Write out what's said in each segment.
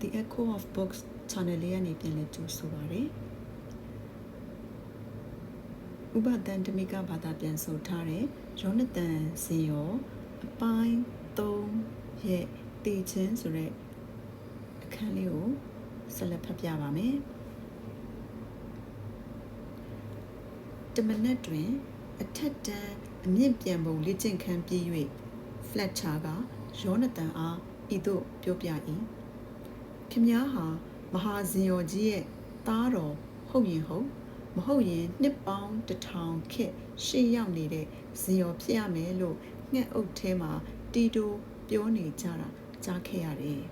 The Echo of Books channel လေးကနေပြန်လည်ကြိုဆိုပါရစေ။ဥပဒန်တမိကဘာသာပြန်ဆိုထားတဲ့ယောနသန်ဇင်ရောအပိုင်း3ရဲ့တည်ခြင်းဆိုတဲ့အခန်းလေးကိုဆက်လက်ဖတ်ပြပါမယ်။တမနက်တွင် အထက်တန်းအမြင့်ပြန်ပုံလေ့ကျင့်ခန်းပြီး၍ Fletcher ကယောနသန်အားဤသို့ပြောပြ၏။ ခင်များဟာမဟာဇင်ယောကြီးရဲ့သားတော်ဟုတ်ရင်ဟုတ်မဟုတ်ရင်နှစ်ပေါင်းတစ်ထောင်ခက်ရှေ့ရောက်နေတဲ့ဇင်ယောဖြစ်ရမယ်လို့ငှက်အုပ်ထဲမှာတီတိုပြောနေကြတာကြားခဲ့ရတယ်။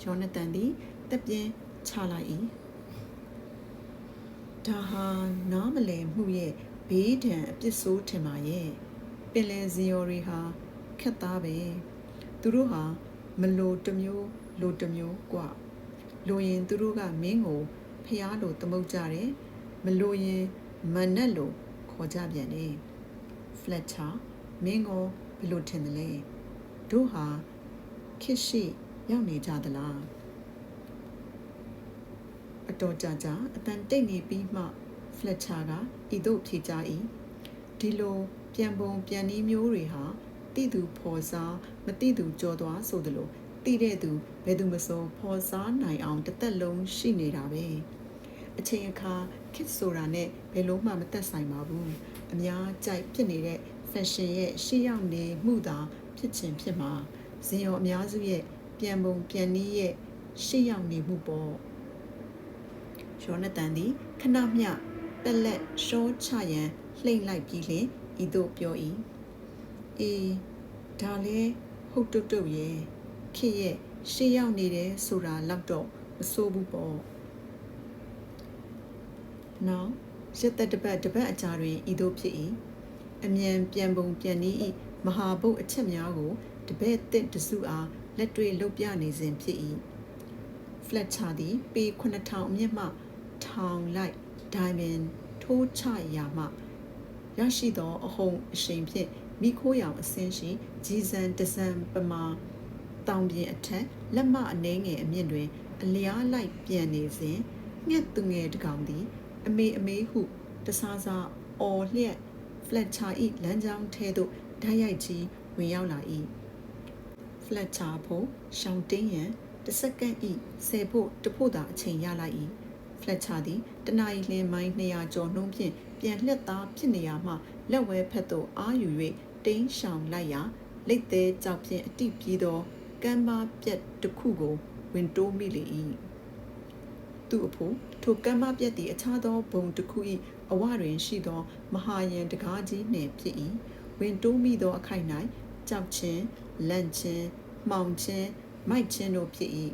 ဂျောနသန်သည်တက်ပြင်းချလိုက်၏။ဒါဟာနားမလည်မှုရဲ့ဘေးဒဏ်အပြစ်ဆိုးထင်ပါရဲ့။ပင်လယ်ဇင်ယောတွေဟာခက်သားပဲ။သူတို့ဟာ မလိုတစ်မျိုးလိုတစ်မျိုးกว่าလိုရင်သူတို့ကမင်းကိုဖျားလို့သမုတ်ကြတယ်မလိုရင်မနက်လို့ခေါ်ကြပြန်တယ်ဖလက်ချာမင်းကိုဘယ်လိုထင်တယ်လဲတို့ဟာခစ်ရှိရောက်နေကြသလားအတော်ကြာကြာအတန်တိတ်နေပြီးမှဖလက်ချာကဤသို့ဖြေကြ၏ဒီလိုပြန်ပုံပြန်နည်းမျိုးတွေဟာ တိသူဖော်စားမတိသူကြော်သွားဆိုသလိုတိတဲ့သူဘယ်သူမဆိုဖော်စားနိုင်အောင်တစ်သက်လုံးရှိနေတာပဲအချိန်အခါခစ်ဆိုတာနဲ့ဘယ်လို့မှမသက်ဆိုင်ပါဘူးအများကြိုက်ဖြစ်နေတဲ့ fashion ရဲ့ရှေ့ရောက်နေမှုသာဖြစ်ချင်ဖြစ်မှာဇင်ရောအများစုရဲ့ပြန်ပုံပြန်နည်းရဲ့ရှေ့ရောက်နေမှုပေါ့ယောနသန်သည်ခဏမျှပက်လက်ရှောချရန်လှိမ့်လိုက်ပြီးလင်ဤသို့ပြော၏ အေးဒါလဲဟုတ်တုတ်တုတ်ရဲ့ခေရဲ့ရှေ့ရောက်နေတယ်ဆိုတာလောက်တော့မဆိုးဘူးပေါ့နောက်ရသက်တပတ်တပတ်အကြာတွင်ဤသို့ဖြစ်၏အမြန်ပြန်ပုံပြန်နည်း၏မဟာဘုတ်အချက်များကိုတပည့်တစ်တစုအားလက်တွေ့လုပ်ပြနေစဉ်ဖြစ်၏ဖလက်ချာသည်ပေ9000အမြင့်မှထောင်လိုက်ဒိုင်မန်ထိုးချရာမှရရှိသောအဟုန်အရှိန်ဖြင့် မိခိုးရောင်အစင်းရှိဂျီဇန်တဇန်ပမာတောင်ပြင်အထက်လက်မအနှဲငယ်အမြင့်တွင် အလျားလိုက်ပြန်နေစဉ်ငှက်သူငယ်တကောင်သည် အမေအမေဟုတဆာဆာအော်လျက်ဖလက်ချာ၏လမ်းကြောင်းထဲသို့ဓာတ်ရိုက်ကြီးဝင်ရောက်လာ၏ဖလက်ချာဖို့ရှောင်းတင်းရန်တစ်စက္ကန့်၏ဆယ်ဖို့တဖို့သာအချိန်ရလိုက်၏ဖလက်ချာသည်တနအီလင်းမိုင်း200ကျော်နှုံးဖြင့်ပြန်လှက်သားဖြစ်နေရမှလက်ဝဲဖက်သို့အာယူ၍ တင်းရှောင်လိုက်ရာလက်သေးကြောက်ဖြင့်အတိပြေးသောကမ်းပါပြက်တစ်ခုကိုဝင်တိုးမိလေ၏သူ့အဖို့ထိုကမ်းပါပြက်သည်အခြားသောဘုံတစ်ခု၏အဝတွင်ရှိသော မဟာယံတကားကြီးနှင့်ဖြစ်၏ဝင်တိုးမိသောအခိုက်၌ကြောက်ချင်းလန့်ချင်းမှောင်ချင်းမိုက်ချင်းတို့ဖြစ်၏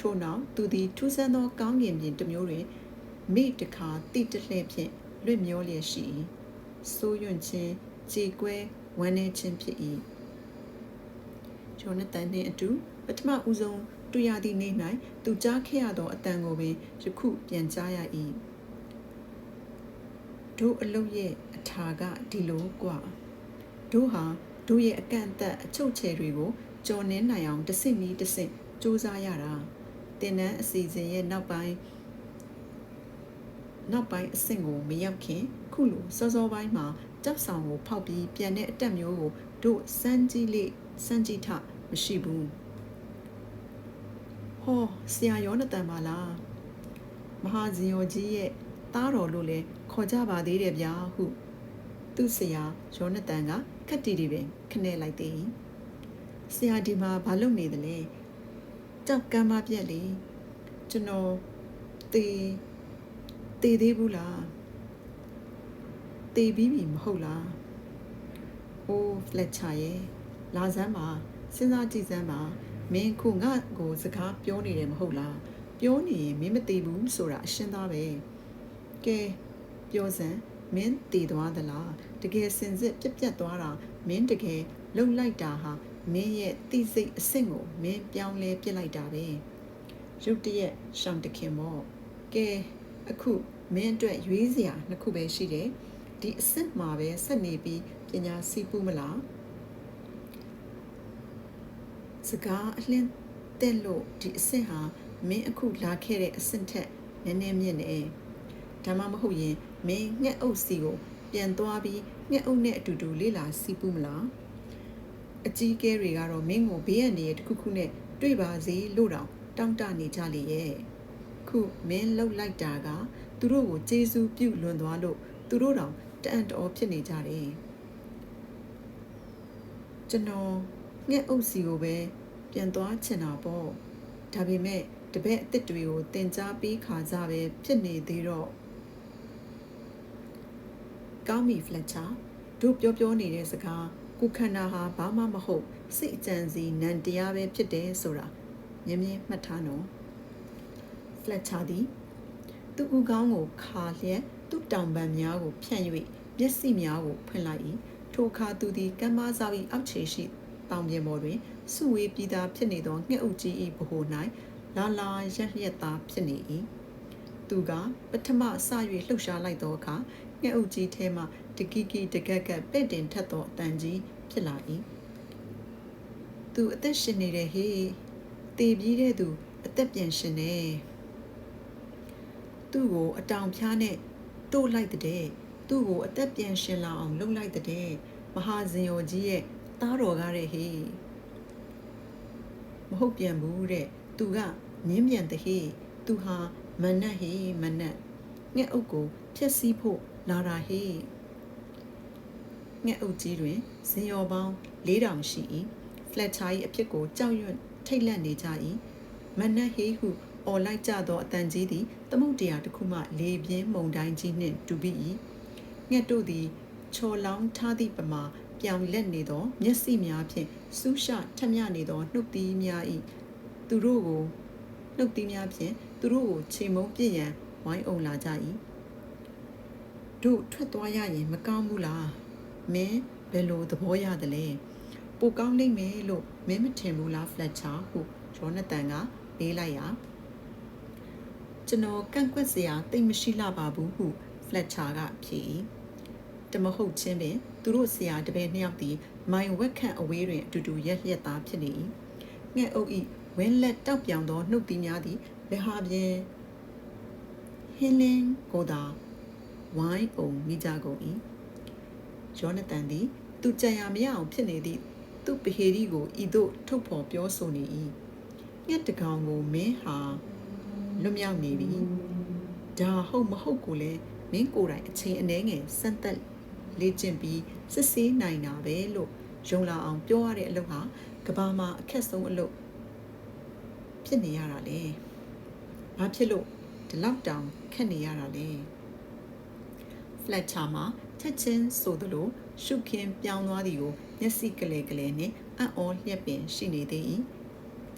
ထို့နောက်သူသည်ထူးဆန်းသောကောင်းကင်ပြင်တစ်မျိုးတွင်မိတခါတိတလှဲ့ဖြင့်လွတ်မျောလျက်ရှိ၏စိုးရွံ့ခြင်းကြေကွဲ ဝမ်းနည်းခြင်းဖြစ်၏ဂျောနသန်နှင့်အတူပထမဦးဆုံးတွေ့ရသည့်နေ့၌သူကြားခဲ့ရသောအတန်ကိုပင်ယခုပြန်ကြားရ၏တို့အလုတ်ရဲ့အထာကဒီလိုกว่าတို့ဟာတို့ရဲ့အကန့်အသတ်အချုပ်ချယ်တွေကိုကြော်နှင်းနိုင်အောင်တစ်စင့်ပြီးတစ်စင့်စူးစမ်းရတာတင်နန်းအစီအစဉ်ရဲ့နောက်ပိုင်းနောက်ပိုင်းအဆင့်ကိုမရောက်ခင်ခုလိုစောစောပိုင်းမှာ ကြောက်ဆောင်ကိုဖောက်ပြီးပြန်တဲ့အတက်မျိုးကိုတို့စမ်းကြည့်လေစမ်းကြည့်ထမရှိဘူးဟောဆရာယောနတန်ပါလားမဟာဇင်ယောကြီးရဲ့သားတော်လို့လဲခေါ်ကြပါသေးတယ်ဗျာဟု သူ့ဆရာယောနတန်ကခက်တီတီပင်ခနဲ့လိုက်သေးဆရာဒီမှာဘာလုပ်နေသလဲကြောက်ကမ်းမပြက်လေကျွန်တော်တေးတေးသေးဘူးလား တေးပြီးပြီမဟုတ်လားအိုးဖလက်ချာရဲ့လာစမ်းပါစဉ်းစားကြည့်စမ်းပါမင်းခုငါ့ကိုစကားပြောနေတယ်မဟုတ်လားပြောနေရင်မင်းမသိဘူးဆိုတာအရှင်းသားပဲကဲပြောစမ်းမင်းတည်သွားသလားတကယ်စင်စစ်ပြက်ပြက်သွားတာမင်းတကယ်လုံလိုက်တာဟာမင်းရဲ့တိစိတ်အဆင့်ကိုမင်းပြောင်းလဲပြစ်လိုက်တာပဲရုတ်တရက်ရှောင်းတခင်မော့ကဲအခုမင်းအတွက်ရွေးစရာနှစ်ခုပဲရှိတယ် ဒီအဆင့်မှာပဲဆက်နေပြီးပညာစီးပူးမလားစကားအလင်းတတဲ့လို့ဒီအဆင့်ဟာမင်းအခုလာခဲ့တဲ့အဆင့်ထက်နည်းနည်းမြင့်နေဒါမှမဟုတ်ရင်မင်းငှက်အုပ်စီကိုပြန်သွားပြီးငှက်အုပ်နဲ့အတူတူလေးလာစီးပူးမလားအကြီးကဲတွေကတော့မင်းကိုဘေးရန်တွေတစ်ခုခုနဲ့တွေ့ပါစေလို့တောင်တောင်းတနေကြလေရဲ့ခုမင်းလှုပ်လိုက်တာကသူတို့ကိုကျေးဇူးပြုလွန်သွားလို့သူတို့တောင် တအံ့တော်ဖြစ်နေကြတယ်ကျွန်တော်ငှက်အုပ်စီကိုပဲပြန်သွားချင်တာပေါ့ဒါပေမဲ့တပည့်အစ်စ်တွေကိုတင် जा ပေးခါကြပဲဖြစ်နေသေးတော့ကောင်းပြီဖလက်ချာတို့ပြောပြောနေတဲ့စကားကိုခန္ဓာဟာဘာမှမဟုတ်စိတ်အကြံစီနံတရားပဲဖြစ်တယ်ဆိုတာမြင်မြင်မှတ်ထားနော်ဖလက်ချာသည်သူ့ဦးခေါင်းကိုခါလျက် သူ့တောင်ပံများကိုဖြန့်၍မျက်စိများကိုဖွင့်လိုက်၏ထိုအခါသူသည်ကမ်းမစား၏အောက်ခြေရှိတောင်ပြင်ပေါ်တွင်စုဝေးပြီးသားဖြစ်နေသောငှက်အုပ်ကြီး၏ဗဟို၌လာလာရက်လျက်သားဖြစ်နေ၏သူကပထမစ၍လှုပ်ရှားလိုက်သောအခါငှက်အုပ်ကြီးထဲမှတကီကီတကက်ကက်ပဲ့တင်ထက်သောအတန်ကြီးဖြစ်လာ၏သူအသက်ရှင်နေတဲ့ဟေးတေပြီးတဲ့သူအသက်ပြန်ရှင်နေသူ့ကိုအတောင်ဖျားနဲ့ တို့လိုက်တဲ့သူ့ကိုအသက်ပြန်ရှင်လာအောင်လှုပ်လိုက်တဲ့မဟာဇင်ယောကြီးရဲ့သားတော်ကားတဲ့ဟေးမဟုတ်ပြန်ဘူးတဲ့သူကမြင်းမြန်တဲ့ဟေးသူဟာမနတ်ဟေးမနတ်ငှက်အုပ်ကိုဖျက်ဆီးဖို့လာတာဟေးငှက်အုပ်ကြီးတွင်ဇင်ယောပေါင်း၄000ရှိ၏ဖလက်ချာ၏အဖြစ်ကိုကြောက်ရွံ့ထိတ်လန့်နေကြ၏မနက်ဟေးဟု အော်လိုက်ကြသောအတန်ကြီးသည်သမုတ်တရားတစ်ခုမှလေပြင်းမုန်တိုင်းကြီးနှင့်တူပြီး၏ငှက်တို့သည်ချော်လောင်းထားသည့်ပမာပြောင်လက်နေသောမျက်စိများဖြင့်စူးရှထက်မြနေသောနှုတ်သီးများ၏သူတို့ကိုနှုတ်သီးများဖြင့်သူတို့ကိုချိန်မုံပြည့်ရန်ဝိုင်းအောင်လာကြ၏တို့ထွက်သွားရရင်မကောင်းဘူးလားမင်းဘယ်လိုသဘောရသလဲပိုကောင်းလိမ့်မယ်လို့မင်းမထင်ဘူးလားဖလက်ချာဟုဂျောနသန်ကလေးလိုက်ရာ ကျွန်တော်ကန့်ကွက်စရာတိတ်မရှိလှပါဘူးဟုဖလက်ချာကဖြေ၏တမဟုတ်ချင်းပင်သူတို့ဆရာတပည့်နှစ်ယောက်သည်မိုင်ဝက်ခန့်အဝေးတွင်အတူတူရက်လျက်သားဖြစ်နေ၏ငှက်အုပ်၏ဝင်းလက်တောက်ပြောင်သောနှုတ်သီးများသည်ဘယ်ဟာပြင်ဟင်းလင်းကိုသာဝိုင်းအောင်မိကြကုန်၏ဂျောနသန်သည်သူကြံရမရအောင်ဖြစ်နေသည့်သူ့ပဟေရီကိုဤသို့ထုတ်ဖော်ပြောဆိုနေ၏ငှက်တကောင်ကိုမင်းဟာ လွတ်မြောက်နေပြီဒါဟုတ်မဟုတ်ကိုလည်းမင်းကိုယ်တိုင်အချိန်အနည်းငယ်စမ်းသက်လေ့ကျင့်ပြီးစစ်ဆေးနိုင်တာပဲလို့ယုံလာအောင်ပြောရတဲ့အလုပ်ဟာကဘာမှာအခက်ဆုံးအလုပ်ဖြစ်နေရတာလေ။ဘာဖြစ်လို့ဒီလောက်တောင်ခက်နေရတာလဲ။ Fletcher မှာချက်ချင်းဆိုသလိုရှုခင်းပြောင်းသွားသည်ကိုမျက်စိကလေးကလေးနဲ့အံ့ဩလျက်ပင်ရှိနေသေး၏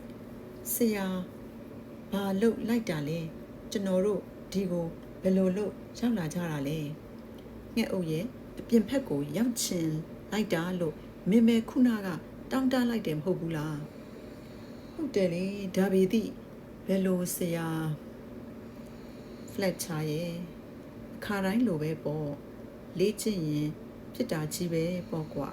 ။ဆရာ ဘာလို့လိုက်တာလဲကျွန်တော်တို့ဒီကိုဘယ်လိုလုပ်ရောက်လာကြတာလဲငှက်အုပ်ရဲ့အပြင်ဖက်ကိုရောက်ချင်လိုက်တာလို့မင်းမဲခုနကတောင်းတလိုက်တယ်မဟုတ်ဘူးလားဟုတ်တယ်လေဒါပေသည့်ဘယ်လိုဆရာဖလက်ချာရဲ့အခါတိုင်းလိုပဲပေါ့လေ့ကျင့်ရင်ဖြစ်တာကြီးပဲပေါ့ကွာ